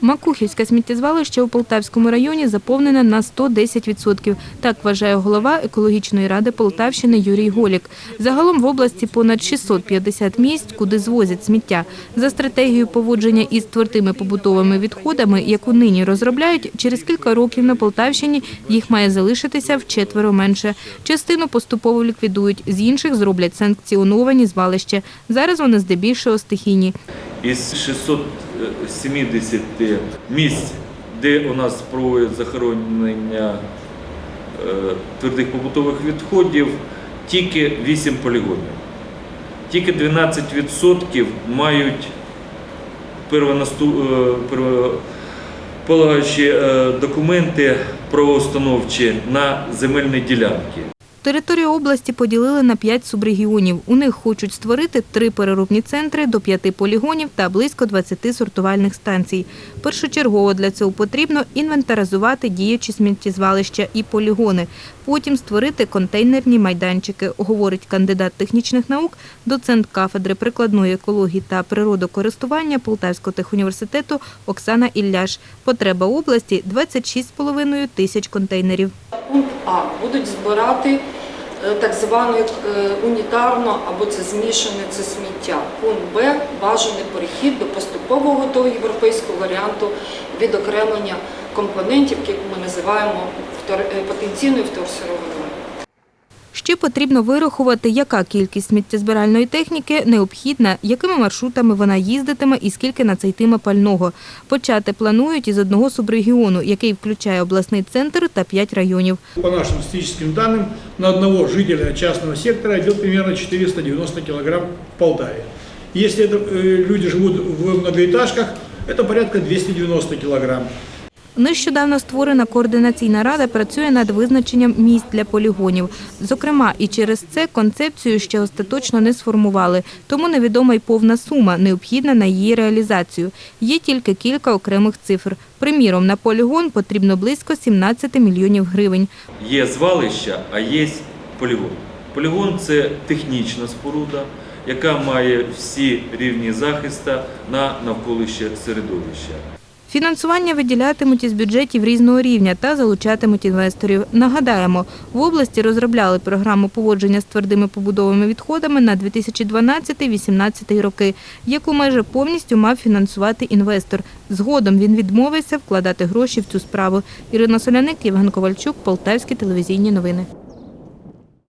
Макухівське сміттєзвалище у Полтавському районі заповнене на 110%. Так вважає голова екологічної ради Полтавщини Юрій Голік. Загалом в області понад 650 місць, куди звозять сміття. За стратегією поводження із твердими побутовими відходами, яку нині розробляють, через кілька років на Полтавщині їх має залишитися вчетверо менше. Частину поступово ліквідують, з інших зроблять санкціоновані звалища. Зараз вони здебільшого стихійні. Із 670 місць, де у нас проводять захоронення е, твердих побутових відходів, тільки 8 полігонів. Тільки 12% мають е, первополагаючі е, документи правоустановчі на земельні ділянки. Територію області поділили на п'ять субрегіонів. У них хочуть створити три переробні центри до п'яти полігонів та близько 20 сортувальних станцій. Першочергово для цього потрібно інвентаризувати діючі сміттєзвалища і полігони. Потім створити контейнерні майданчики, говорить кандидат технічних наук, доцент кафедри прикладної екології та природокористування Полтавського техуніверситету Оксана Ілляш. Потреба області 26,5 тисяч контейнерів. Пункт А будуть збирати е, так зване унітарно або це змішане це сміття. Пункт Б бажаний перехід до поступового до європейського варіанту відокремлення компонентів, які ми називаємо е, потенційною вторсировиною. Ще потрібно вирахувати, яка кількість сміттєзбиральної техніки необхідна, якими маршрутами вона їздитиме і скільки нацейтиме пального. Почати планують із одного субрегіону, який включає обласний центр та п'ять районів. По нашим статистическим данным, на одного жителя частного сектора идет примерно 490 килограмм в Полтаве. Если это, э, люди живут в многоэтажках, это порядка 290 килограмм. Нещодавно створена координаційна рада працює над визначенням місць для полігонів. Зокрема, і через це концепцію ще остаточно не сформували, тому невідома й повна сума, необхідна на її реалізацію. Є тільки кілька окремих цифр. Приміром, на полігон потрібно близько 17 мільйонів гривень. Є звалища, а є полігон. Полігон це технічна споруда, яка має всі рівні захисту на навколище середовища. Фінансування виділятимуть із бюджетів різного рівня та залучатимуть інвесторів. Нагадаємо, в області розробляли програму поводження з твердими побудовими відходами на 2012-2018 роки, яку майже повністю мав фінансувати інвестор. Згодом він відмовився вкладати гроші в цю справу. Ірина Соляник, Євген Ковальчук, Полтавські телевізійні новини.